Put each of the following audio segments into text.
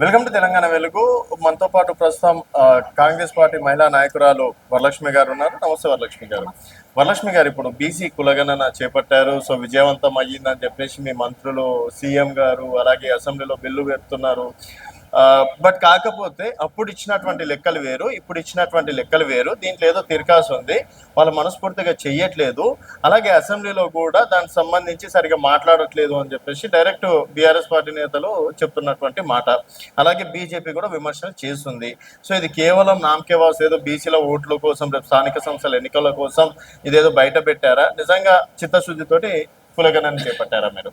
Welcome to Telangana వెలుగు. మనతో పాటు ప్రస్తుతం కాంగ్రెస్ పార్టీ మహిళా నాయకురాలు వరలక్ష్మి గారు ఉన్నారు. నమస్తే వరలక్ష్మి గారు. వరలక్ష్మి గారు ఇప్పుడు బీసీ కులగణన చేపట్టారు. సో విజయవంతం అయ్యిందని చెప్పేసి మీ మంత్రులు సీఎం గారు అలాగే అసెంబ్లీలో బిల్లు పెడుతున్నారు బట్ కాకపోతే అప్పుడు ఇచ్చినటువంటి లెక్కలు వేరు ఇప్పుడు ఇచ్చినటువంటి లెక్కలు వేరు. దీంట్లో ఏదో తిరకాసు ఉంది. వాళ్ళు మనస్ఫూర్తిగా చెయ్యట్లేదు. అలాగే అసెంబ్లీలో కూడా దానికి సంబంధించి సరిగా మాట్లాడట్లేదు అని చెప్పేసి డైరెక్ట్ బీఆర్ఎస్ పార్టీ నేతలు చెప్తున్నటువంటి మాట. అలాగే బీజేపీ కూడా విమర్శలు చేస్తుంది. సో ఇది కేవలం నామకే వాస్ ఏదో బీసీల ఓట్ల కోసం రేపు స్థానిక సంస్థల ఎన్నికల కోసం ఇదేదో బయట పెట్టారా? నిజంగా చిత్తశుద్ధితోటి కులగణన చేపట్టారా మీరు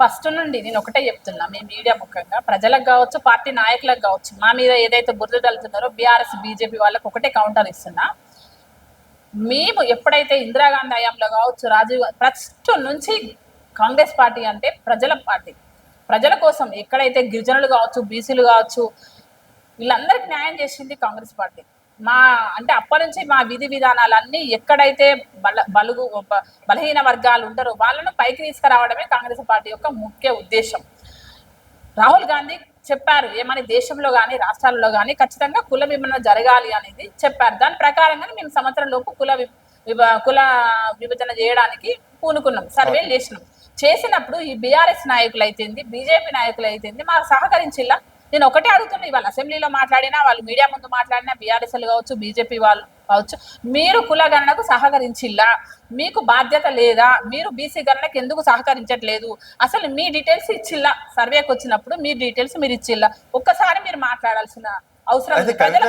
ఫస్ట్ నుండి నేను ఒకటే చెప్తున్నా మీ మీడియా ముఖ్యంగా. ప్రజలకు కావచ్చు పార్టీ నాయకులకు కావచ్చు మా మీద ఏదైతే బురద తలుతున్నారో బీఆర్ఎస్ బీజేపీ వాళ్ళకి ఒకటే కౌంటర్ ఇస్తున్నా. మేము ఎప్పుడైతే ఇందిరాగాంధీ హయాంలో కావచ్చు రాజీవ్ ఫస్ట్ నుంచి కాంగ్రెస్ పార్టీ అంటే ప్రజల పార్టీ. ప్రజల కోసం ఎక్కడైతే గిరిజనులు కావచ్చు బీసీలు కావచ్చు వీళ్ళందరికీ న్యాయం చేసింది కాంగ్రెస్ పార్టీ. మా అంటే అప్పటి నుంచి మా విధి విధానాలన్నీ ఎక్కడైతే బల బలుగు బలహీన వర్గాలు ఉంటారో వాళ్ళను పైకి తీసుకురావడమే కాంగ్రెస్ పార్టీ యొక్క ముఖ్య ఉద్దేశం. రాహుల్ గాంధీ చెప్పారు ఏమని దేశంలో కానీ రాష్ట్రాల్లో కానీ ఖచ్చితంగా కుల విభజన జరగాలి అనేది చెప్పారు. దాని ప్రకారంగానే మేము సంవత్సరం లోపు కుల కుల విభజన చేయడానికి పూనుకున్నాం సర్వేలు చేసినాం. చేసినప్పుడు ఈ బీఆర్ఎస్ నాయకులు అయితేంది బీజేపీ నాయకులు అయితేంది మాకు సహకరించిల్లా నేను ఒకటే అడుగుతున్నా ఇవాళ అసెంబ్లీలో మాట్లాడినా వాళ్ళు మీడియా ముందు మాట్లాడినా బీఆర్ఎస్లు కావచ్చు బీజేపీ వాళ్ళు కావచ్చు మీరు కుల గణనకు సహకరించిల్లా మీకు బాధ్యత లేదా మీరు బీసీ గణనకు ఎందుకు సహకరించట్లేదు అసలు మీ డీటెయిల్స్ ఇచ్చిల్లా సర్వేకి వచ్చినప్పుడు మీ డీటెయిల్స్ మీరు ఇచ్చిల్లా ఒక్కసారి మీరు మాట్లాడాల్సిన అవసరం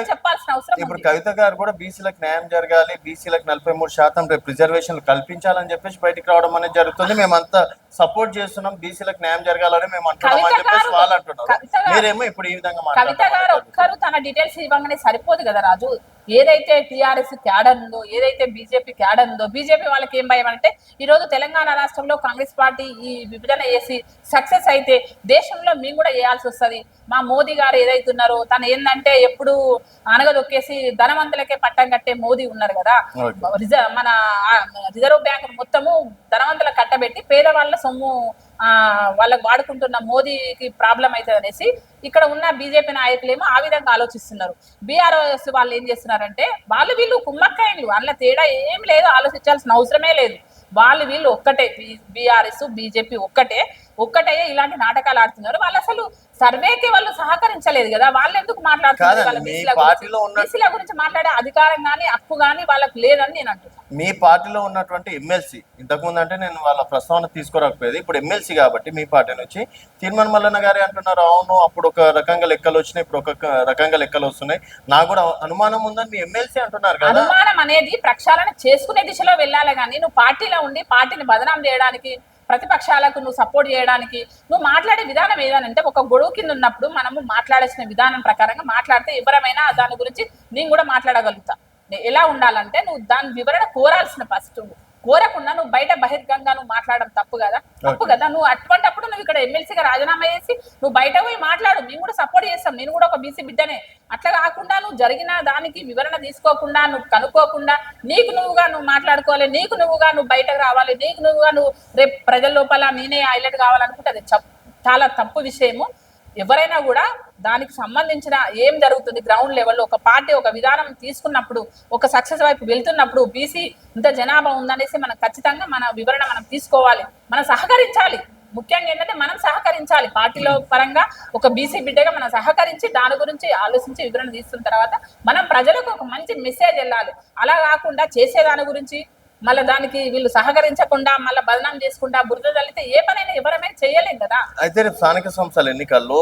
చెప్పాల్సిన అవసరం ఇప్పుడు. కవిత గారు కూడా బీసీలకు న్యాయం జరగాలి బీసీలకు నలభై మూడు శాతం రేపు రిజర్వేషన్లు కల్పించాలని చెప్పేసి బయటికి రావడం అనేది జరుగుతుంది మేమంతా సపోర్ట్ చేస్తున్నాం బీసీలకు న్యాయం జరగాలని మేము అంటున్నాం అని చెప్పేసి వాళ్ళు అంటున్నారు. మీరేమో ఇప్పుడు ఈ విధంగా కవిత గారు ఒక్కరు తన డీటెయిల్స్ ఇవ్వగానే సరిపోదు కదా రాజు? ఏదైతే టిఆర్ఎస్ క్యాడర్ ఉందో ఏదైతే బీజేపీ క్యాడర్ ఉందో బీజేపీ వాళ్ళకి ఏం భయం అంటే ఈ రోజు తెలంగాణ రాష్ట్రంలో కాంగ్రెస్ పార్టీ ఈ విభజన చేసి సక్సెస్ అయితే దేశంలో మేము కూడా చేయాల్సి వస్తది. మా మోదీ గారు ఏదైతే ఉన్నారో తను ఏంటంటే ఎప్పుడు అనగదొక్కేసి ధనవంతులకే పట్టం కట్టే మోదీ ఉన్నారు కదా. రిజర్వ్ మన రిజర్వ్ బ్యాంక్ మొత్తము ధనవంతుల కట్టబెట్టి పేదవాళ్ళ సొమ్ము వాళ్ళకు వాడుకుంటున్న మోదీకి ప్రాబ్లం అవుతుంది అనేసి ఇక్కడ ఉన్న బీజేపీ నాయకులేమో ఆ విధంగా ఆలోచిస్తున్నారు. బీఆర్ఎస్ వాళ్ళు ఏం చేస్తున్నారంటే వాళ్ళు వీళ్ళు కుమ్మక్కాయలు అందులో తేడా ఏం లేదు ఆలోచించాల్సిన అవసరమే లేదు. వాళ్ళు వీళ్ళు ఒక్కటే బీఆర్ఎస్ బీజేపీ ఒక్కటే ఒక్కటే ఇలాంటి నాటకాలు ఆడుతున్నారు. వాళ్ళు అసలు సర్వేకి వాళ్ళు సహకరించలేదు కదా వాళ్ళు ఎందుకు మాట్లాడుతున్నారు బీసీల గురించి మాట్లాడే అధికారం కానీ హక్కు కానీ వాళ్ళకి లేదని నేను అంటున్నాను మీ పార్టీలో ఉన్నటువంటి ఎమ్మెల్సీ ఇంతకుముందు అంటే నేను వాళ్ళ ప్రస్తావన తీసుకురాకపోయేది ఇప్పుడు ఎమ్మెల్సీ కాబట్టి మీ పార్టీ నుంచి. తీర్మాన్ మల్లన్న గారే అంటున్నారు అవును అప్పుడు ఒక రకంగా లెక్కలు వచ్చినాయి ఇప్పుడు ఒక రకంగా లెక్కలు వస్తున్నాయి. నాకు కూడా అనుమానం ఉందని మీ ఎమ్మెల్సీ అంటున్నారు కదా. అనుమానం అనేది ప్రక్షాళన చేసుకునే దిశలో వెళ్ళాలి కానీ నువ్వు పార్టీలో ఉండి పార్టీని బదనాం చేయడానికి ప్రతిపక్షాలకు నువ్వు సపోర్ట్ చేయడానికి నువ్వు మాట్లాడే విధానం ఏదనంటే ఒక గొడవ కింద ఉన్నప్పుడు మనము మాట్లాడాల్సిన విధానం ప్రకారంగా మాట్లాడితే ఎవరమైనా దాని గురించి నేను కూడా మాట్లాడగలుగుతా. ఎలా ఉండాలంటే నువ్వు దాని వివరణ కోరాల్సిన ఫస్ట్ కోరకుండా నువ్వు బయట బహిర్గంగా నువ్వు మాట్లాడడం తప్పు కదా? తప్పు కదా? నువ్వు అటువంటిప్పుడు నువ్వు ఇక్కడ ఎమ్మెల్సీగా రాజీనామా చేసి నువ్వు బయట పోయి మాట్లాడు. మేము కూడా సపోర్ట్ చేస్తాం. నేను కూడా ఒక బీసీ బిడ్డనే. అట్లా కాకుండా నువ్వు జరిగిన దానికి వివరణ తీసుకోకుండా నువ్వు కనుక్కోకుండా నీకు నువ్వుగా నువ్వు మాట్లాడుకోవాలి నీకు నువ్వుగా నువ్వు బయటకు రావాలి నీకు నువ్వుగా నువ్వు రేపు ప్రజల లోపల నేనే హైలైట్ కావాలనుకుంటే అది చాలా తప్పు విషయము. ఎవరైనా కూడా దానికి సంబంధించిన ఏం జరుగుతుంది గ్రౌండ్ లెవెల్లో ఒక పార్టీ ఒక విధానం తీసుకున్నప్పుడు ఒక సక్సెస్ వైపు వెళ్తున్నప్పుడు బీసీ ఇంత జనాభా ఉందనేసి మనం ఖచ్చితంగా మన వివరణ మనం తీసుకోవాలి మనం సహకరించాలి. ముఖ్యంగా ఏంటంటే మనం సహకరించాలి. పార్టీలో పరంగా ఒక బీసీ బిడ్డగా మనం సహకరించి దాని గురించి ఆలోచించి వివరణ తీసుకున్న తర్వాత మనం ప్రజలకు ఒక మంచి మెసేజ్ వెళ్ళాలి. అలా కాకుండా చేసే దాని గురించి మళ్ళీ దానికి వీళ్ళు సహకరించకుండా మళ్ళీ బదనాం చేసుకుంటా బురద తల్లితే ఏ పనైనా ఎవరమైనా చేయలేం కదా. అయితే రేపు స్థానిక సంస్థల ఎన్నికల్లో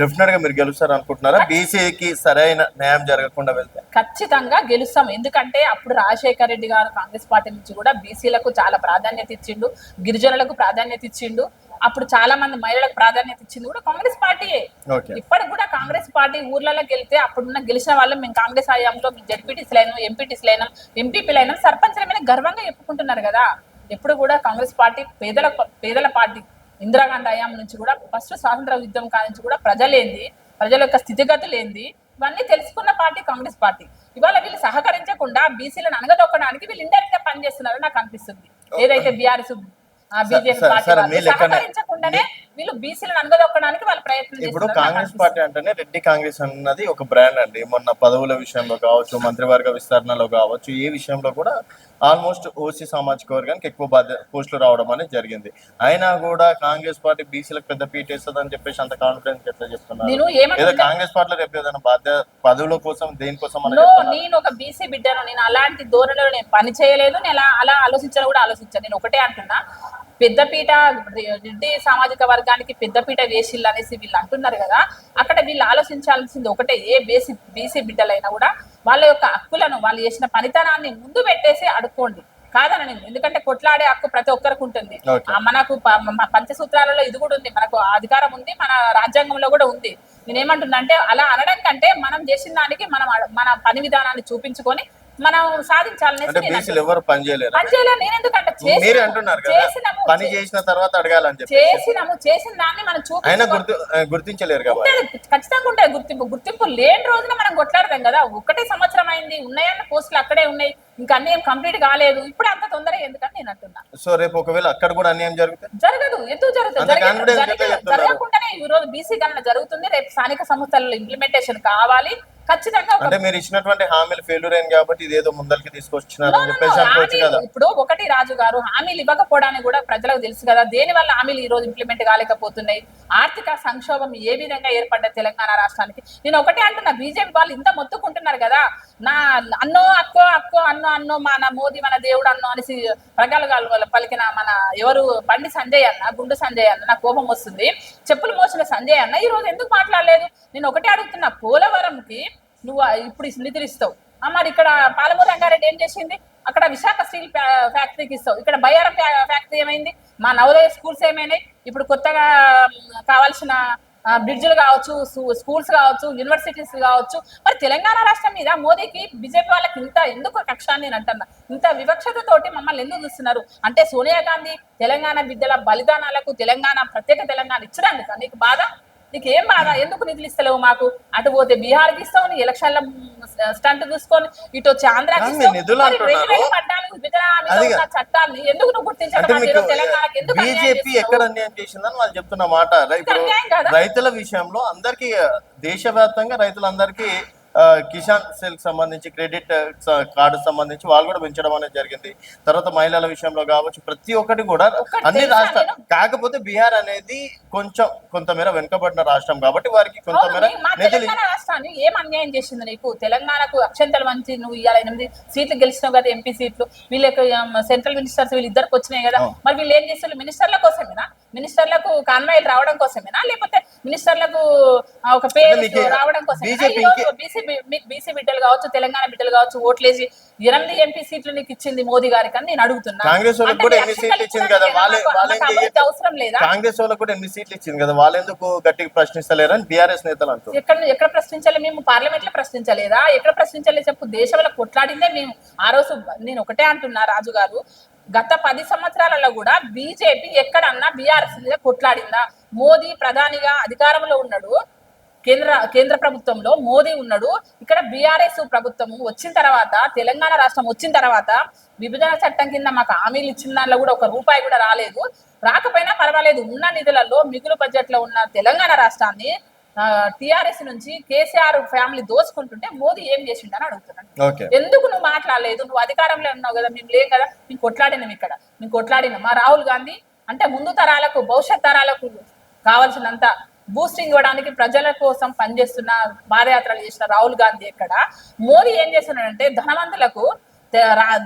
డెఫినెట్గా మీరు గెలుస్తారు అనుకుంటున్నారా బీసీకి సరైన న్యాయం జరగకుండా వెళ్తే? ఖచ్చితంగా గెలుస్తాం. ఎందుకంటే అప్పుడు రాజశేఖర రెడ్డి గారు కాంగ్రెస్ పార్టీ నుంచి కూడా బీసీలకు చాలా ప్రాధాన్యత ఇచ్చిండు గిరిజనులకు ప్రాధాన్యత ఇచ్చిండు. అప్పుడు చాలా మంది మహిళలకు ప్రాధాన్యత ఇచ్చింది కూడా కాంగ్రెస్ పార్టీయే. ఇప్పటికి కాంగ్రెస్ పార్టీ ఊర్లలోకి వెళ్తే అప్పుడున్న గెలిచిన వాళ్ళు మేము కాంగ్రెస్ హయాంలో జడ్పీటీసీలు అయినాం ఎంపీటీసీలు అయినాం ఎంపీపీలు అయినాం సర్పంచ్లమైన గర్వంగా చెప్పుకుంటున్నారు కదా. ఎప్పుడు కూడా కాంగ్రెస్ పార్టీ పేదల పేదల పార్టీ ఇందిరాగాంధీ హయాం నుంచి కూడా ఫస్ట్ స్వాతంత్ర యుద్ధం కానించి కూడా ప్రజలేంది ప్రజల యొక్క స్థితిగతులు ఏంది ఇవన్నీ తెలుసుకున్న పార్టీ కాంగ్రెస్ పార్టీ. ఇవాళ వీళ్ళు సహకరించకుండా బీసీలను అనగదొక్కడానికి వీళ్ళు ఇండైరెక్ట్గా పనిచేస్తున్నారని నాకు అనిపిస్తుంది. ఏదైతే బీఆర్ఎస్ సరే, పార్టీ సరే, వాళ్ళు మీ లెక్కనే- సహకరించకుండానే వీళ్ళు బీసీలను అనగదొక్కడానికి వాళ్ళ ప్రయత్నం ఇప్పుడు కాంగ్రెస్. పార్టీ అంటేనే రెడ్డి కాంగ్రెస్ అన్నది ఒక బ్రాండ్ అండి. మొన్న పదవుల విషయంలో కావచ్చు మంత్రివర్గ విస్తరణలో కావచ్చు ఏ విషయంలో కూడా ఆల్మోస్ట్ ఓసీ సామాజిక వర్గానికి ఎక్కువ బాధ్య పోస్టులు రావడం అనేది జరిగింది. అయినా కూడా కాంగ్రెస్ పార్టీ బీసీలకు పెద్ద పీట్ వేస్తుంది అని చెప్పేసి అంత కాన్ఫిడెన్స్ ఎట్లా చెప్తున్నారు? ఏమంటున్నా కాంగ్రెస్ పార్టీలో రేపు ఏదైనా బాధ్య పదవుల కోసం దేనికోసం. నేను ఒక బీసీ బిడ్డను నేను అలాంటి ధోరణిలో నేను పని చేయలేదు నేను అలా అలా ఆలోచించాలి కూడా ఆలోచించాను. నేను ఒకటే అంటున్నా. పెద్దపీట రెడ్డి సామాజిక వర్గానికి పెద్దపీట వేసిల్లు అనేసి వీళ్ళు అంటున్నారు కదా. అక్కడ వీళ్ళు ఆలోచించాల్సింది ఒకటే ఏ బేసి బీసీ బిడ్డలైనా కూడా వాళ్ళ యొక్క హక్కులను వాళ్ళు చేసిన పనితనాన్ని ముందు పెట్టేసి అడుక్కోండి. కాదని నేను ఎందుకంటే కొట్లాడే హక్కు ప్రతి ఒక్కరికి ఉంటుంది. మనకు పంచసూత్రాలలో ఇది కూడా ఉంది మనకు అధికారం ఉంది మన రాజ్యాంగంలో కూడా ఉంది. నేనేమంటున్నా అంటే అలా అనడం కంటే మనం చేసిన దానికి మనం మన పని విధానాన్ని చూపించుకొని మనం సాధించాలనేసి అంటే నేను బీసీలు ఎవరు పని చేయలేరు? పని చేయలేదు నేను ఎందుకంటే చేసినాము, మీరే అంటున్నారు కదా చేసినాము పని చేసిన తర్వాత అడగాలని చెప్పి చేసినాము చేసిన దాన్ని మనం అయినా చూపించుకొని గుర్తు గుర్తించలేరు కాబట్టి. ఖచ్చితంగా ఉంటుంది గుర్తింపు. గుర్తింపు లేని రోజున మనం కొట్లాడతాం కదా. ఒకటే సంవత్సరం అయింది ఉన్నాయన్న పోస్టులు అక్కడే ఉన్నాయి. ఇంకా అన్ని ఏం కంప్లీట్ కాలేదు. ఇప్పుడు అంత తొందరగా ఎందుకని నేను అంటున్నా. సో రేపు ఒకవేళ అక్కడ కూడా అన్యాయం జరిగితే? జరగదు. ఎందుకు జరుగుతుంది? జరగకుండానే ఈ రోజు బీసీ గణన జరుగుతుంది. రేపు స్థానిక సంస్థలలో ఇంప్లిమెంటేషన్ కావాలి. ఖచ్చితంగా అంటే మీరు ఇచ్చినటువంటి హామీలు ఫెయిల్యూర్ అయింది కాబట్టి ఇదేదో ముందరికి తీసుకొచ్చినారు చెప్పేసి కదా. ఇప్పుడు ఒకటి రాజు గారు హామీలు ఇవ్వకపోవడానికి కూడా ప్రజలకు తెలుసు కదా. దేని వల్ల హామీలు ఈ రోజు ఇంప్లిమెంట్ కాలేకపోతున్నాయి? ఆర్థిక సంక్షోభం ఏ విధంగా ఏర్పడ్డ తెలంగాణ రాష్ట్రానికి? నేను ఒకటే అంటున్నా బీజేపీ వాళ్ళు ఇంత మొత్తుకుంటున్నారు కదా నా అన్నో అక్కో అక్కో అన్నో అన్నో మన మోదీ మన దేవుడు అన్నో అనేసి ప్రగల్గాలు పలికిన మన ఎవరు? బండి సంజయ్ అన్న గుండు సంజయ్ అన్న నా కోపం వస్తుంది. చెప్పులు మోసిన సంజయ్ అన్న ఈ రోజు ఎందుకు మాట్లాడలేదు? నేను ఒకటే అడుగుతున్నా పోలవరంకి నువ్వు ఇప్పుడు ఈ నిధులు ఇస్తావు. మరి ఇక్కడ పాలమూరు రంగారెడ్డి ఏం చేసింది? అక్కడ విశాఖ స్టీల్ ఫ్యా- ఫ్యాక్టరీకి ఇస్తావు. ఇక్కడ బయ్యారం ఫ్యా- ఫ్యాక్టరీ ఏమైంది? మా నవోదయ స్కూల్స్ ఏమైనాయి? ఇప్పుడు కొత్తగా కావాల్సిన బ్రిడ్జ్లు కావచ్చు స్కూల్స్ కావచ్చు యూనివర్సిటీస్ కావచ్చు. మరి తెలంగాణ రాష్ట్రం మీద మోదీకి బీజేపీ వాళ్ళకి ఇంత ఎందుకు కక్ష నేను అంటున్నా? ఇంత వివక్షతతోటి మమ్మల్ని ఎందుకు చూస్తున్నారు? అంటే సోనియా గాంధీ తెలంగాణ బిడ్డల బలిదానాలకు తెలంగాణ ప్రత్యేక తెలంగాణ ఇచ్చడానికి నీకు బాధ? నీకు ఏం బాధ? ఎందుకు నిధులు ఇస్తలేవు మాకు? అటు పోతే బీహార్కి ఇస్తావు నీ ఎలక్షన్ల స్టంట్ చూసుకొని ఇటు వచ్చి ఆంధ్రాకి చట్టాన్ని ఎందుకు నువ్వు గుర్తించడం తెలంగాణకి ఎందుకు బీజేపీ? ఎక్కడ అన్యాయం చేసిందని వాళ్ళు చెప్తున్న మాట? రైతుల విషయంలో అందరికి దేశవ్యాప్తంగా రైతులందరికీ కిసాన్ సెల్ సంబంధించి క్రెడిట్ కార్డు సంబంధించి వాళ్ళు కూడా పెంచడం అనేది జరిగింది. తర్వాత మహిళల విషయంలో కావచ్చు ప్రతి ఒక్కటి కూడా అన్ని తెలుసా రాష్ట్ర నేను? కాకపోతే బీహార్ అనేది కొంచెం కొంతమేర వెనుకబడిన రాష్ట్రం కాబట్టి వారికి కొంతమేర రాష్ట్రాన్ని ఏం అన్యాయం చేసింది నీకు? తెలంగాణకు అక్షంతలు మంచి నువ్వు ఇవాళ ఎనిమిది సీట్లు గెలిచినావు కదా ఎంపీ సీట్లు. వీళ్ళకి సెంట్రల్ మినిస్టర్స్ వీళ్ళు ఇద్దరికి వచ్చినాయి కదా. మరి వీళ్ళు ఏం చేస్తారు మినిస్టర్ల కోసమేనా? మినిస్టర్లకు కాన్వాయిలు రావడం కోసమేనా? లేకపోతే మినిస్టర్లకు ఒక పేరు రావడం ఈ రోజు బీసీ మీకు బీసీ బిడ్డలు కావచ్చు తెలంగాణ బిడ్డలు కావచ్చు ఓట్లేసి ఎనిమిది ఎంపీ సీట్లు నీకు ఇచ్చింది మోదీ గారికి అని నేను అడుగుతున్నా. కాంగ్రెస్ వాళ్ళకి కూడా ఎన్ని సీట్లు ఇచ్చింది కదా అవసరం లేదా? కాంగ్రెస్ వాళ్ళకు కూడా ఎన్ని సీట్లు ఇచ్చింది కదా వాళ్ళెందుకు గట్టిగా ప్రశ్నిస్తలేరని బీఆర్ఎస్ నేతలు అంటారు ఎక్కడ ఎక్కడ ప్రశ్నించాలి మేము? పార్లమెంట్లో ప్రశ్నించలేదా? ఎక్కడ ప్రశ్నించలేదు చెప్పు? దేశంలో కొట్లాడిందే మేము. ఆ రోజు నేను ఒకటే అంటున్నా రాజు గారు. గత పది సంవత్సరాలలో కూడా బీజేపీ ఎక్కడన్నా బీఆర్ఎస్ మీద కొట్లాడిందా? మోదీ ప్రధానిగా అధికారంలో ఉన్నాడు. కేంద్ర కేంద్ర ప్రభుత్వంలో మోదీ ఉన్నాడు. ఇక్కడ బీఆర్ఎస్ ప్రభుత్వం వచ్చిన తర్వాత తెలంగాణ రాష్ట్రం వచ్చిన తర్వాత విభజన చట్టం కింద మాకు హామీలు ఇచ్చిన దానిలో కూడా ఒక రూపాయి కూడా రాలేదు. రాకపోయినా పర్వాలేదు. ఉన్న నిధులలో మిగులు బడ్జెట్లో ఉన్న తెలంగాణ రాష్ట్రాన్ని టిఆర్ఎస్ నుంచి కేసీఆర్ ఫ్యామిలీ దోచుకుంటుంటే మోదీ ఏం చేసిండని అడుగుతున్నాను. ఎందుకు నువ్వు మాట్లాడలేదు? నువ్వు అధికారంలో ఉన్నావు కదా. మేము లేం కదా. మేము కొట్లాడినాం ఇక్కడ. మేము కొట్లాడినాం మా రాహుల్ గాంధీ అంటే ముందు తరాలకు భవిష్యత్ తరాలకు కావాల్సినంత బూస్టింగ్ ఇవ్వడానికి ప్రజల కోసం పనిచేస్తున్న పాదయాత్రలు చేసిన రాహుల్ గాంధీ ఎక్కడ? మోదీ ఏం చేస్తున్నాడంటే ధనవంతులకు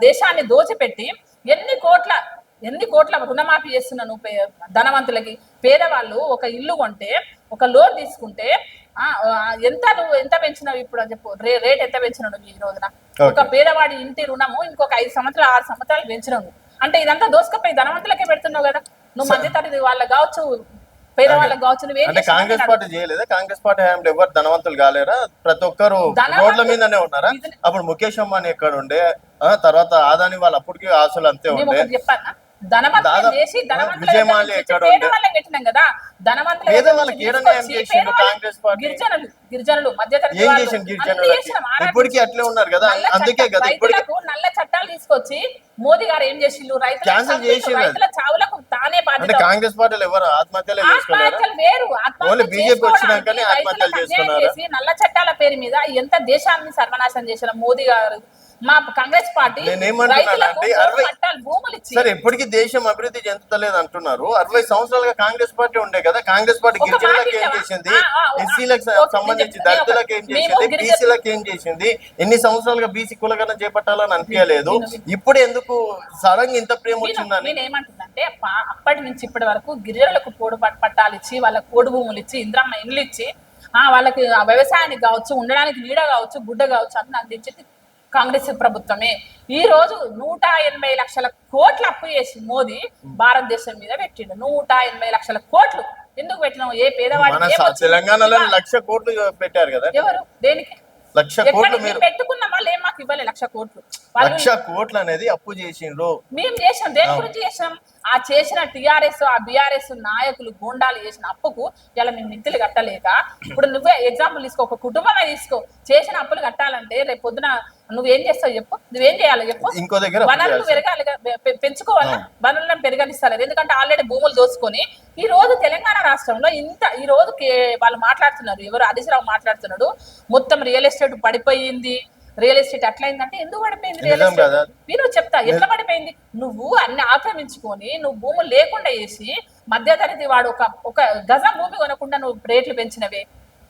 దేశాన్ని దోచిపెట్టి ఎన్ని కోట్ల ఎన్ని కోట్ల రుణమాఫీ చేస్తున్నాను ధనవంతులకి? పేదవాళ్ళు ఒక ఇల్లు కొంటే ఒక లోన్ తీసుకుంటే ఎంత నువ్వు ఎంత పెంచినావు ఇప్పుడు అని చెప్పు రే రేట్ ఎంత పెంచినావు నువ్వు ఈ రోజున? ఒక పేదవాడి ఇంటి రుణము ఇంకొక ఐదు సంవత్సరాలు ఆరు సంవత్సరాలు పెంచినావు. అంటే ఇదంతా దోసుకపోయి ధనవంతులకే పెడుతున్నావు కదా? నువ్వు మధ్యతరగతి వాళ్ళకి కావచ్చు పేదవాళ్ళకి కావచ్చు నువ్వేం అంటే కాంగ్రెస్ పార్టీ చేయలేదా? కాంగ్రెస్ పార్టీ హయాంలో ఎవరు ధనవంతులు కాలేరా? ప్రతి ఒక్కరు రోడ్ల మీదనే ఉన్నారా? అప్పుడు ముఖేష్ అంబానీ ఎక్కడ ఉండే? తర్వాత ఆదాని వాళ్ళు అప్పటికి ఆశలు అంతే ఉండే. ధనవంతులు చేసి ధనవంతుల కదా? గిరిజనులు మధ్యతరగతి అట్లే ఉన్నారు కదా? అందుకే కదా నల్ల చట్టాలు తీసుకొచ్చి మోదీ గారు ఏం చేసిండు? రైతుల. రైతుల చావులకు తానే బాధ్యత కాంగ్రెస్ పార్టీలు ఎవరు ఆత్మహత్యలే ఆత్మహత్యలు వేరు. ఆత్మహత్యలు నల్ల చట్టాల పేరు మీద ఎంత దేశాన్ని సర్వనాశనం చేసిన మోదీ గారు? మా కాంగ్రెస్ పార్టీ సరే ఎప్పటికీ దేశం అభివృద్ధి చెందుతలేదు అంటున్నారు. అరవై సంవత్సరాలుగా కాంగ్రెస్ పార్టీ ఉండే కదా కాంగ్రెస్ పార్టీ గిరిజనులకు ఏం? చేసింది? ఎస్సీలకు సంబంధించి. దళితులకు ఏం చేసింది? బీసీలకు ఏం చేసింది? ఎన్ని సంవత్సరాలుగా బీసీ కులగన చేపట్టాలని అనిపించలేదు. ఇప్పుడు ఎందుకు సడన్ ఇంత ప్రేమ వచ్చిందని? నేను ఏమంటుందంటే పా- అప్పటి నుంచి ఇప్పటి వరకు గిరిజనులకు పోడు పట్- పట్టాలు ఇచ్చి వాళ్ళకి కోడి భూములు ఇచ్చి ఇంద్రమ్మ ఇండ్లు ఇచ్చి ఆ వాళ్ళకి ఆ వ్యవసాయానికి కావచ్చు ఉండడానికి నీడ కావచ్చు గుడ్డ కావచ్చు అన్ని అందించేది కాంగ్రెస్ ప్రభుత్వమే. ఈ రోజు నూట ఎనభై లక్షల కోట్ల అప్పు చేసి మోదీ భారతదేశం మీద పెట్టిండు. నూట ఎనభై లక్షల కోట్లు. ఎందుకు పెట్టినావు? ఏ పేదవాడికి? తెలంగాణలో లక్ష కోట్లు పెట్టారు కదా. ఎవరు? దేనికి? లక్ష కోట్లు మీరు పెట్టుకున్న? వాళ్ళు ఏం మాకు ఇవ్వలే లక్ష కోట్లు. లక్ష కోట్లు అనేది అప్పు చేసిండ్రు. మేము చేసాం దేని గురించి చేసాం ఆ చేసిన టిఆర్ఎస్ ఆ బిఆర్ఎస్ నాయకులు గూండాలు చేసిన అప్పుకు ఇలా మేము నిత్తులు కట్టలేక ఇప్పుడు నువ్వే ఎగ్జాంపుల్ తీసుకో ఒక కుటుంబమే తీసుకో చేసిన అప్పులు కట్టాలంటే రేపు పొద్దున నువ్వేం చేస్తావు చెప్పు నువ్వేం చేయాలి చెప్పు? ఇంకో దగ్గర వనరులు పెరగాలి పెంచుకోవాలా? వనరులను పెరగనిస్తారు? ఎందుకంటే ఆల్రెడీ భూములు దోచుకొని ఈ రోజు తెలంగాణ రాష్ట్రంలో ఇంత ఈ రోజు వాళ్ళు మాట్లాడుతున్నారు ఎవరు హరీశ్రావు మాట్లాడుతున్నాడు మొత్తం రియల్ ఎస్టేట్ పడిపోయింది రియల్ ఎస్టేట్ అట్లయిందంటే ఎందుకు పడిపోయింది రియల్. ఎస్టేట్? మీరు చెప్తా ఎట్లా పడిపోయింది? నువ్వు అన్ని ఆక్రమించుకొని నువ్వు భూములు లేకుండా చేసి మధ్యతరగతి వాడు ఒక ఒక గజం భూమి కొనకుండా నువ్వు రేట్లు పెంచినవే.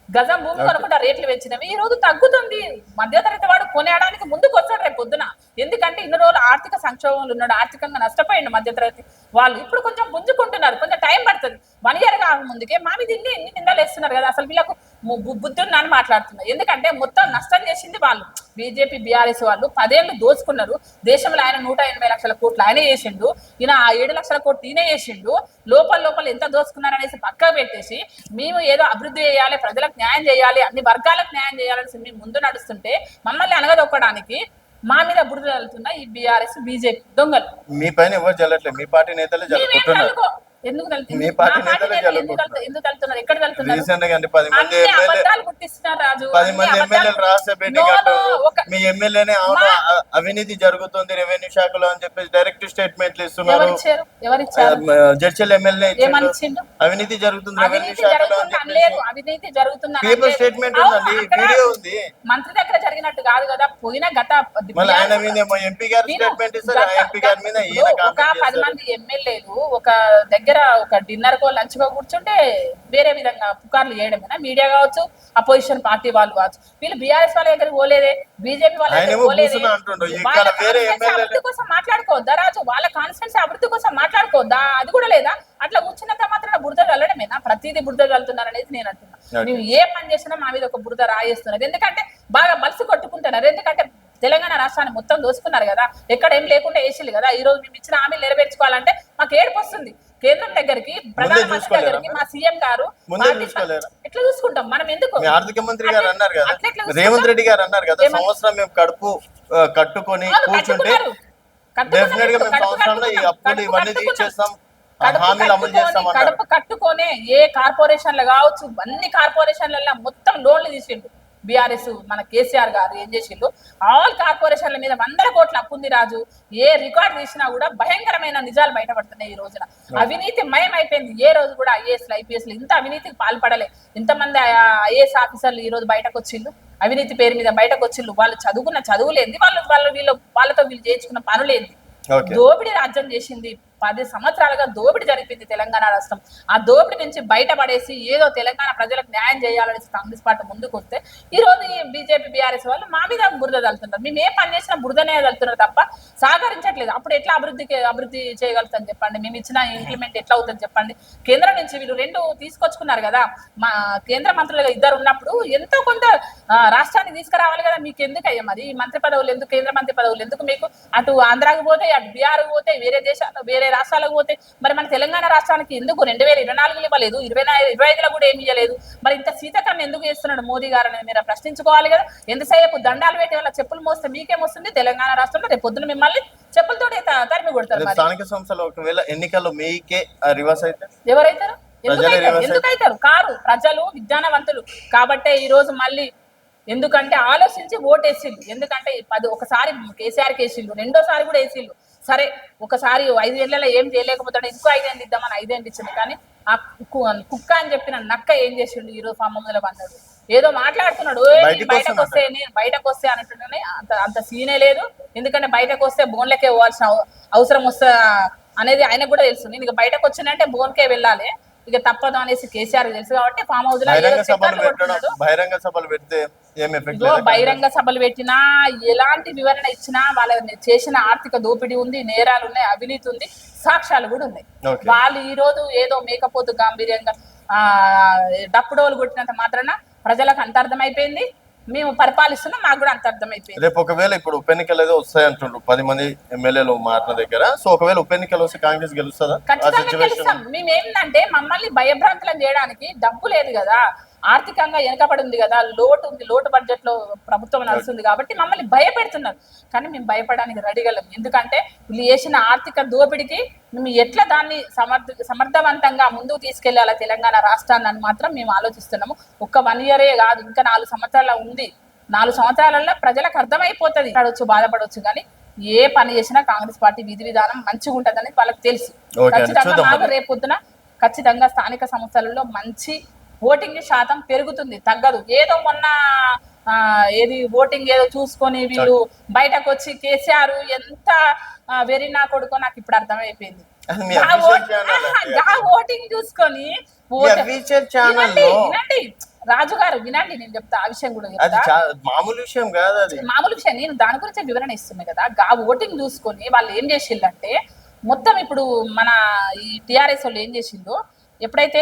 గజం భూమి కొనకుండా రేట్లు పెంచినవి. ఈ రోజు తగ్గుతుంది. మధ్యతరగతి వాడు కొనేయడానికి ముందుకు వచ్చాడు రేపు పొద్దున. ఎందుకంటే ఇన్ని రోజులు ఆర్థిక సంక్షోభంలో ఉన్నాడు ఆర్థికంగా నష్టపోయిండు మధ్యతరగతి వాళ్ళు. ఇప్పుడు కొంచెం పుంజుకుంటున్నారు. కొంచెం టైం పడుతుంది. వన్ ఇయర్ కాక ముందుకే మా మీద ఇన్ని ఇన్ని నిందలు వేస్తున్నారు కదా. అసలు వీళ్ళకు ము- బు- బుద్ధి ఉందా అని మాట్లాడుతున్నారు. ఎందుకంటే మొత్తం నష్టం చేసింది వాళ్ళు. బీజేపీ బీఆర్ఎస్ వాళ్ళు పదేళ్ళు దోచుకున్నారు. దేశంలో ఆయన నూట ఎనభై లక్షల కోట్లు ఆయన చేసిండు. ఈయన ఆ ఏడు లక్షల కోట్లు ఈయన చేసిండు. లోపల లోపల ఎంత దోచుకున్నారు అనేసి పక్కకు పెట్టేసి మేము ఏదో అభివృద్ధి చేయాలి ప్రజలకు న్యాయం చేయాలి అన్ని వర్గాలకు న్యాయం చేయాలని మేము ముందు నడుస్తుంటే మమ్మల్ని అనగదొక్కడానికి మా మీద బురద వెళ్తున్న ఈ బీఆర్ఎస్ బీజేపీ దొంగలు. మీ పైన ఎవరు జల్లట్లేదు? మీ పార్టీ నేతలే ఎందుకు ఎక్కడ పది మంది అబద్ధాలు పుట్టిస్తున్నారు రాజు. పది మంది ఎమ్మెల్యేలు రాష్ట్ర భేటీ మీ ఎమ్మెల్యేనే అవును అ- అవినీతి జరుగుతుంది రెవెన్యూ శాఖలో అని చెప్పేసి డైరెక్ట్ స్టేట్మెంట్లు ఇస్తున్నారు. జడ్చల్ ఎమ్మెల్యే అవినీతి జరుగుతుంది రెవెన్యూ శాఖలో అవినీతి జరుగుతుంది పేపర్. స్టేట్మెంట్ ఉందండి వీడియో ఉంది. మంత్రి దగ్గర జరిగినట్టు కాదు కదా పోయిన గత ఆయన మీద ఎంపీ గారు స్టేట్మెంట్ ఇస్తారు ఎంపీ గారి మీద ఒక పది మంది ఎమ్మెల్యేలు ఒక దగ్గర ఒక డిన్నర్ కో లంచ్ కో కూర్చుంటే వేరే విధంగా పుకార్లు చేయడమేనా మీడియా కావచ్చు అపోజిషన్ పార్టీ వాళ్ళు కావచ్చు వీళ్ళు బీఆర్ఎస్ వాళ్ళ దగ్గరికి పోలేదే బీజేపీ వాళ్ళ ఆయనేమో పోలేదే. వాళ్ళ అభివృద్ధి కోసం మాట్లాడుకోవద్దా రాజు? వాళ్ళ కాన్స్టిట్యూన్సీ అభివృద్ధి కోసం మాట్లాడుకోవద్దా? అది కూడా లేదా? అట్లా కూర్చున్నంత మాత్రం బురద చల్లడమేనా ప్రతిదీ బురద చల్లుతున్నారు అనేది నేను అంటున్నా. నువ్వు ఏ పని చేసినా మా మీద ఒక బురద రాయేస్తున్నారు. ఎందుకంటే బాగా బలిసి కొట్టుకుంటున్నారు. ఎందుకంటే తెలంగాణ రాష్ట్రాన్ని మొత్తం దోసుకున్నారు కదా. ఎక్కడ ఏం లేకుండా వేసిల్లు కదా. ఈ రోజు మేము ఇచ్చిన హామీలు నెరవేర్చుకోవాలంటే మాకు ఏడుపు వస్తుంది. కేంద్రం దగ్గరికి ప్రధానమంత్రి దగ్గరికి మా సీఎం గారు? ఎట్లా చూసుకుంటాం మనం ఎందుకు ఆర్థిక మంత్రి గారు అన్నారు కదా రేవంత్? రెడ్డి గారు అన్నారు కదా? సంవత్సరం మేము కడుపు కట్టుకొని కూర్చుంటే. డెఫినెట్గా మేము సంవత్సరంలో ఈ. అప్పులు ఇవన్నీ ఆ కడుపు కట్టుకొని- కడుపు ఏ కార్పొరేషన్లు కావచ్చు అన్ని కార్పొరేషన్లలో మొత్తం లోన్లు తీసిండు బీఆర్ఎస్ మన కేసీఆర్ గారు ఏం చేసిండు ఆల్ కార్పొరేషన్ల మీద వందల కోట్ల అప్పు ఉంది రాజు. ఏ రికార్డు తీసినా కూడా భయంకరమైన నిజాలు బయటపడుతున్నాయి ఈ రోజున. అవినీతి మయం అయిపోయింది ఏ రోజు కూడా ఐఏఎస్ ఐపీఎస్ ఇంత అవినీతికి పాల్పడలే. ఇంతమంది ఐఏఎస్ ఆఫీసర్లు ఈ రోజు బయటకు వచ్చిండు అవినీతి పేరు మీద బయటకు వచ్చిండు వాళ్ళు చదువుకున్న చదువులేంది. వాళ్ళు వాళ్ళు వీళ్ళు వాళ్ళతో వీళ్ళు చేయించుకున్న పనులేంది. దోపిడీ రాజ్యం చేసింది పది సంవత్సరాలుగా దోపిడీ జరిపింది తెలంగాణ రాష్ట్రం. ఆ దోపిడీ నుంచి బయటపడేసి ఏదో తెలంగాణ ప్రజలకు న్యాయం చేయాలని కాంగ్రెస్ పార్టీ ముందుకు వస్తే ఈ రోజు ఈ బీజేపీ బీఆర్ఎస్ వాళ్ళు మా మీద బురద తలుతున్నారు మేము ఏ పని చేసినా బురదనే తలుతున్నారు తప్ప సహకరించట్లేదు. అప్పుడు ఎట్లా అభివృద్ధికి అభివృద్ధి చేయగలుగుతాం చెప్పండి? మేము ఇచ్చిన ఇంప్లిమెంట్ ఎట్లా అవుతుంది చెప్పండి? కేంద్రం నుంచి వీళ్ళు రెండు తీసుకొచ్చుకున్నారు కదా. మా కేంద్ర మంత్రులుగా ఇద్దరు ఉన్నప్పుడు ఎంతో కొంత రాష్ట్రాన్ని తీసుకురావాలి కదా. మీకు ఎందుకు అయ్యా మరి? ఈ మంత్రి పదవులు ఎందుకు కేంద్ర మంత్రి పదవులు ఎందుకు మీకు? అటు ఆంధ్రాకి పోతే అటు బీహార్కు పోతే వేరే దేశాల్లో వేరే రాష్ట్రాలకు పోతే మరి మన తెలంగాణ రాష్ట్రానికి ఎందుకు రెండు వేల ఇరవై నాలుగులో ఇవ్వలేదు? ఇరవై ఇరవై ఐదులో కూడా ఏమి ఇవ్వలేదు మరి ఇంత సీతకన్య ఎందుకు చేస్తున్నాడు మోదీ గారు అనేది మీరు ప్రశ్నించుకోవాలి కదా. ఎంతసేపు దండాలు పెట్టి వాళ్ళ చెప్పులు మోస్తే మీకేం వస్తుంది? తెలంగాణ రాష్ట్రంలో రేపు పొద్దున మిమ్మల్ని చెప్పులతోటి త- తరిమి కొడతారు స్థానిక సంస్థలు ఒకవేళ ఎన్నికల్లో మీకే రివర్స్ అయితే? ఎవరైతారు? ఎందుకు ప్రజలే అవుతారు? reverse ఎందుకు అవుతారు కారు ప్రజలు విజ్ఞానవంతులు. కాబట్టే ఈ రోజు మళ్ళీ ఎందుకంటే ఆలోచించి ఓటేసిళ్ళు ఎందుకంటే పది ఒకసారి కేసీఆర్ కేసిళ్ళు రెండోసారి కూడా వేసిళ్ళు సరే ఒకసారి ఐదు ఏళ్ళలో ఏం చేయలేకపోతాడు. ఇంకో ఐదేళ్ళు ఇద్దామని ఐదేళ్ళు ఇచ్చింది. కానీ ఆ కుక్క అని చెప్పిన నక్క ఏం చేసిండు ఈ రోజు ఫామ్ ముందులో పడ్డాడు ఏదో మాట్లాడుతున్నాడు. "ఓయ్, నేను బయటికి వస్తే నేను బయటకు వస్తే అన్నట్టుగానే అంత అంత సీనే లేదు. ఎందుకంటే బయటకు వస్తే బోన్లకే పోవాల్సిన అవ- అవసరం వస్తా అనేది ఆయనకు కూడా తెలుసు. నేను ఇక బయటకు వచ్చినంటే బోన్కే వెళ్ళాలి. ఇక తప్పదు అనేసి కేసీఆర్ తెలుసు కాబట్టి ఫామ్ హౌస్లో బహిరంగ సభలు పెడితే బహిరంగ సభలు పెట్టినా ఎలాంటి వివరణ ఇచ్చినా వాళ్ళ చేసిన ఆర్థిక దోపిడీ ఉంది నేరాలు ఉన్నాయి అవినీతి ఉంది సాక్ష్యాలు కూడా ఉన్నాయి. వాళ్ళు ఈ రోజు ఏదో మేకపోతు గాంభీర్యంగా ఆ డప్పుడోలు కొట్టినంత మాత్రాన ప్రజలకు అంత అర్థమైపోయింది మేము పరిపాలిస్తున్నాం మాకు కూడా అంత అర్థమైపోయింది. రేపు ఒకవేళ ఇప్పుడు ఉప ఎన్నికలు ఏదో వస్తాయి అంటుండ్రు పది మంది ఎమ్మెల్యేలు మారిన దగ్గర సో ఒకవేళ ఉప ఎన్నికలు వస్తే కాంగ్రెస్ గెలుస్తుందా? ఖచ్చితంగా గెలుస్తాం. మేము ఏంటంటే మమ్మల్ని భయభ్రాంతులను చేయడానికి డబ్బు లేదు కదా. ఆర్థికంగా వెనకబడి ఉంది కదా లోటు ఉంది లోటు బడ్జెట్లో ప్రభుత్వం నడుస్తుంది కాబట్టి మమ్మల్ని భయపెడుతున్నారు. కానీ మేము భయపడడానికి రెడీగలం ఎందుకంటే వీళ్ళు చేసిన ఆర్థిక దోపిడికి మేము ఎట్లా దాన్ని సమర్థ సమర్థవంతంగా ముందుకు తీసుకెళ్ళాలా తెలంగాణ రాష్ట్రాన్ని అని మాత్రం మేము ఆలోచిస్తున్నాము. ఒక్క వన్ ఇయరే కాదు ఇంకా నాలుగు సంవత్సరాల ఉంది. నాలుగు సంవత్సరాలలో ప్రజలకు అర్థమైపోతుంది. పడవచ్చు బాధపడవచ్చు కానీ ఏ పని చేసినా కాంగ్రెస్ పార్టీ విధి విధానం మంచిగా ఉంటదని వాళ్ళకి తెలుసు. ఖచ్చితంగా. రేపు పొద్దున ఖచ్చితంగా స్థానిక సంస్థలలో మంచి ఓటింగ్ శాతం పెరుగుతుంది తగ్గదు. ఏదో మొన్న ఆ, ఏది ఓటింగ్ ఏదో చూసుకొని వీళ్ళు బయటకు వచ్చి కేసీఆర్ ఎంత ఆ, వెర్రి నా కొడుకో నాకు ఇప్పుడు అర్థమైపోయింది. ఓటింగ్ చూసుకొని వినండి, రాజు గారు వినండి నేను చెప్తా ఆ విషయం కూడా చెప్తా. మామూలు విషయం కాదు అది. మామూలు విషయం నేను దాని గురించే వివరణ ఇస్తున్నా కదా. గా ఓటింగ్ చూసుకొని వాళ్ళు ఏం చేసిండ్రంటే మొత్తం ఇప్పుడు మన ఈ టిఆర్ఎస్ వాళ్ళు ఏం చేసిండ్రు ఎప్పుడైతే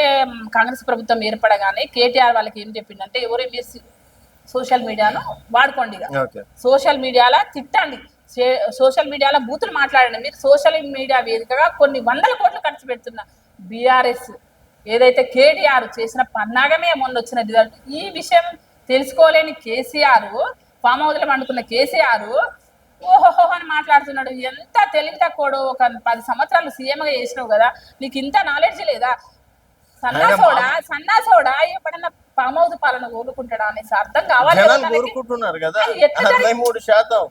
కాంగ్రెస్ ప్రభుత్వం ఏర్పడగానే కేటీఆర్ వాళ్ళకి ఏం చెప్పిండంటే ఎవరు మీరు సోషల్ మీడియాను వాడుకోండి సోషల్ మీడియాలో తిట్టండి. సోషల్ మీడియాలో బూతులు మాట్లాడండి. మీరు సోషల్ మీడియా వేదికగా కొన్ని వందల కోట్లు ఖర్చు పెడుతున్న బీఆర్ఎస్ ఏదైతే కేటీఆర్ చేసిన పన్నాగమే మొన్న వచ్చిన రిజల్ట్. ఈ విషయం తెలుసుకోలేని కేసీఆర్ ఫామ్ హౌస్లో పండుకున్న కేసీఆర్ ఓహోహో అని మాట్లాడుతున్నాడు. ఎంత తెలివి తక్కువడు ఒక పది సంవత్సరాలు సీఎం గా చేసినావు కదా. నీకు ఇంత నాలెడ్జ్ లేదా? సన్నాసోడా సన్నాసోడా ఎప్పుడన్నా పాలన కోరుకుంటాడా అనేసి అర్థం కావాలి. కోరుకుంటున్నారు కదా. అరవై మూడు శాతం.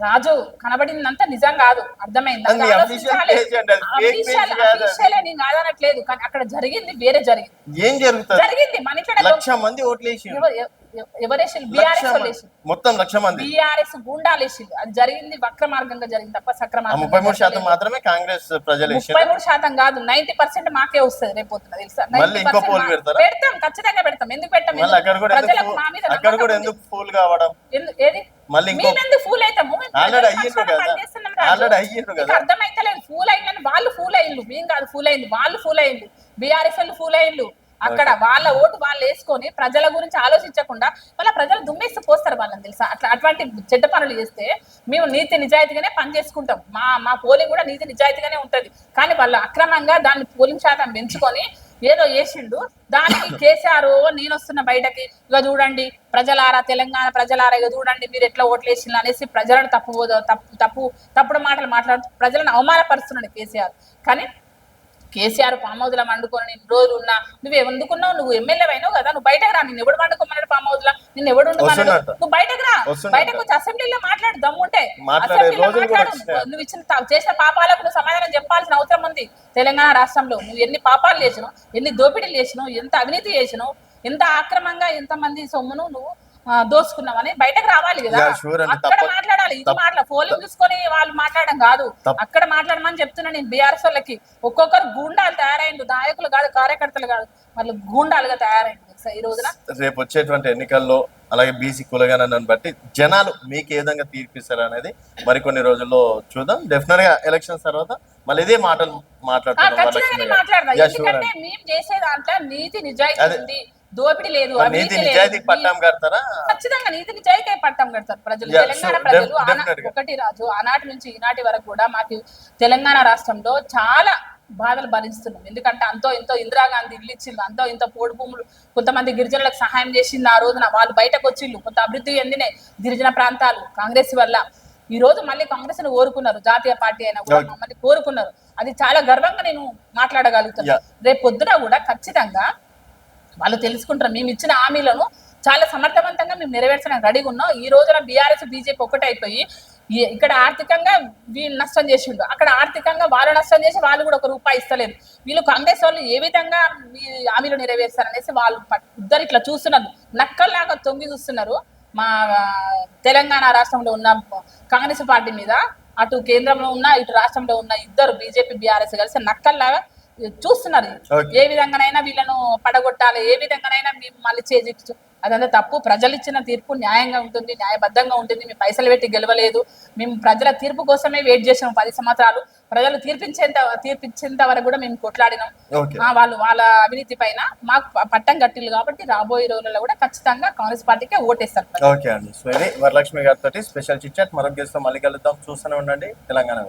రాజు కనబడిందంతా నిజం కాదు. అర్థమైంది. నేను కాదనట్లేదు. కానీ అక్కడ జరిగింది వేరే జరిగింది. ఏం జరుగుతుంది? జరిగింది మన ఇంట్లో లక్ష మంది ఓట్లు వేసి ఎవరేసి లక్ష బీఆర్ఎస్. వేసి మొత్తం లక్ష మంది. బీఆర్ఎస్ గుండాలేసి అది జరిగింది వక్ర మార్గంగా జరిగింది తప్ప సక్రమ ముప్పై మూడు శాతం మాత్రమే కాంగ్రెస్ ప్రజలు ముప్పై మూడు శాతం కాదు నైన్టీ పర్సెంట్ మాకే వస్తుంది రేపు తెలుసా? మళ్ళీ 90% ఇంకో పోల్ మా- పెడతారా? పెడతాం ఖచ్చితంగా పెడతాం. ఎందుకు పెట్టాం మళ్ళీ అక్కడ కూడా ప్రజలకు ఎందుకు మా మీద అక్కడ కూడా ఎందుకు. ఫూల్ కావడం? ఏది? మళ్ళీ మేమెందుకు ఫూల్ అవుతాము ఆల్రెడీ అయ్యిండ్రు కదా. పనిచేస్తున్నాం రాజు. ఆల్రెడీ అయ్యిండ్రు నీకు కదా. అర్థమైతలేదు. ఫూల్ అయిందని వాళ్ళు ఫూల్ అయ్యిండు మేము కాదు ఫూల్ అయింది వాళ్ళు ఫూల్ అయ్యిండు బీఆర్ఎస్ వాళ్ళు ఫూల్ అయ్యిండు అక్కడ వాళ్ళ ఓటు వాళ్ళు వేసుకొని ప్రజల గురించి ఆలోచించకుండా వాళ్ళ ప్రజలు దుమ్మేసి పోస్తారు వాళ్ళని తెలుసా? అట్లా అటువంటి చెడ్డ పనులు చేస్తే మేము నీతి నిజాయితీగానే పని చేసుకుంటాం మా మా పోలింగ్ కూడా నీతి నిజాయితీగానే ఉంటది. కానీ వాళ్ళు అక్రమంగా దాన్ని పోలింగ్ శాతం పెంచుకొని ఏదో చేసిండు. దానికి కేసీఆర్ నేను వస్తున్న బయటకి ఇక చూడండి ప్రజలారా తెలంగాణ ప్రజలారా ఇక చూడండి మీరు ఎట్లా ఓట్లు వేసిండ్రు అనేసి ప్రజలను తప్పు తప్పు తప్పు తప్పుడు మాటలు మాట్లాడుతూ ప్రజలను అవమానపరుస్తున్నాడు కేసీఆర్. కానీ కేసీఆర్ ఫామ్ హౌస్లో వండుకొని నేను రోజు ఉన్నా. నువ్వు ఎందుకున్నావు? నువ్వు ఎమ్మెల్యే అయినావు కదా. నువ్వు బయటకు రా. నేను ఎవడు వండుకోమన్నాడు ఫామ్ హౌస్లో? నిన్ను ఎవడు ఉండమన్నాడు. నువ్వు బయటకు రా. బయటకు వచ్చి అసెంబ్లీలో మాట్లాడు. దమ్ముంటే. అసెంబ్లీలో మాట్లాడు. నువ్వు ఇచ్చిన చేసిన పాపాలకు నువ్వు సమాధానం చెప్పాల్సిన అవసరం ఉంది. తెలంగాణ రాష్ట్రంలో నువ్వు ఎన్ని పాపాలు చేసినావు? ఎన్ని దోపిడీలు చేసినావు? ఎంత అవినీతి చేసినావు? ఎంత ఆక్రమంగా ఎంత మంది సొమ్మును నువ్వు ఆ, దోసుకున్నావని బయటకు రావాలి కదా. అక్కడ మాట్లాడాలి ఇది మాట్లా పోలింగ్ చూసుకొని వాళ్ళు మాట్లాడడం కాదు. అక్కడ మాట్లాడమని చెప్తున్నా నేను బీఆర్ఎస్ వాళ్ళకి. ఒక్కొక్కరు గూండాలు తయారైండు నాయకులు కాదు కార్యకర్తలు కాదు. వాళ్ళు గూండాలుగా తయారైండు ఈ రోజున రేపు వచ్చేటువంటి ఎన్నికల్లో అలాగే బీసీ కులగణనని బట్టి జనాలు మీకు ఏ విధంగా తీర్పిస్తారు అనేది మరికొన్ని రోజుల్లో చూద్దాం. డెఫినెట్గా ఎలక్షన్స్ తర్వాత మళ్ళీ ఇదే మాటలు మాట్లాడుతున్నాం. మేము చేసే దాంట్లో నీతి నిజాయితీ దోపిడీ లేదు నీతి పట్టాం కడతారా ఖచ్చితంగా నీతి నిజాయితీ పట్టం కడతారు ప్రజలు తెలంగాణ. ప్రజలు. ఒకటి రాజు ఆనాటి నుంచి ఈనాటి వరకు కూడా మాకు తెలంగాణ రాష్ట్రంలో చాలా బాధలు భరిస్తున్నాం ఎందుకంటే అంతో ఇంతో ఇందిరాగాంధీ ఇల్లు ఇచ్చిండు అంతో ఇంతో పోడు భూములు కొంతమంది గిరిజనులకు సహాయం చేసింది ఆ రోజున వాళ్ళు బయటకు వచ్చిండు కొంత అభివృద్ధి చెందినాయి గిరిజన ప్రాంతాలు కాంగ్రెస్ వల్ల ఈ రోజు మళ్ళీ కాంగ్రెస్ని కోరుకున్నారు జాతీయ పార్టీ అయినా కూడా. మమ్మల్ని కోరుకున్నారు అది చాలా గర్వంగా నేను మాట్లాడగలుగుతాను. రేపు పొద్దున కూడా ఖచ్చితంగా వాళ్ళు తెలుసుకుంటారు. మేము ఇచ్చిన హామీలను చాలా సమర్థవంతంగా మేము నెరవేర్చడానికి రెడీగా ఉన్నాం. ఈ రోజున బీఆర్ఎస్ బీజేపీ ఒకటైపోయి ఇక్కడ ఆర్థికంగా వీళ్ళు నష్టం చేసిండు అక్కడ ఆర్థికంగా వాళ్ళు నష్టం చేసి వాళ్ళు కూడా ఒక రూపాయి ఇస్తలేదు వీళ్ళు కాంగ్రెస్ వాళ్ళు ఏ విధంగా మీ హామీలు నెరవేర్స్తారనేసి వాళ్ళు ఇద్దరు ఇట్లా చూస్తున్నారు. నక్కల్లాగా తొంగి చూస్తున్నారు. మా తెలంగాణ రాష్ట్రంలో ఉన్న కాంగ్రెస్ పార్టీ మీద అటు కేంద్రంలో ఉన్న ఇటు రాష్ట్రంలో ఉన్న ఇద్దరు బీజేపీ బీఆర్ఎస్ కలిసి నక్కల్లాగా చూస్తున్నారు. ఏ విధంగానైనా వీళ్ళను పడగొట్టాలి ఏ విధంగానైనా మేము మళ్ళీ చేజిచ్చు అదంతా తప్పు. ప్రజలు ఇచ్చిన తీర్పు న్యాయంగా ఉంటుంది న్యాయబద్ధంగా ఉంటుంది. మేము పైసలు పెట్టి గెలవలేదు. మేము ప్రజల తీర్పు కోసమే వెయిట్ చేసాం పది సంవత్సరాలు. ప్రజలు తీర్పించేంత తీర్పించేంత వరకు కూడా మేము కొట్లాడినాం. వాళ్ళు వాళ్ళ అవినీతి పైన మాకు పట్టం కట్టిల్లు కాబట్టి రాబోయే రోజుల్లో కూడా ఖచ్చితంగా కాంగ్రెస్ పార్టీకే ఓటేస్తారు. ఓకే అండి. సో ఇది వరలక్ష్మి గారితో స్పెషల్ చిట్ చాట్. మరొక మళ్ళీ కలుద్దాం. చూస్తూనే ఉండండి. తెలంగాణ.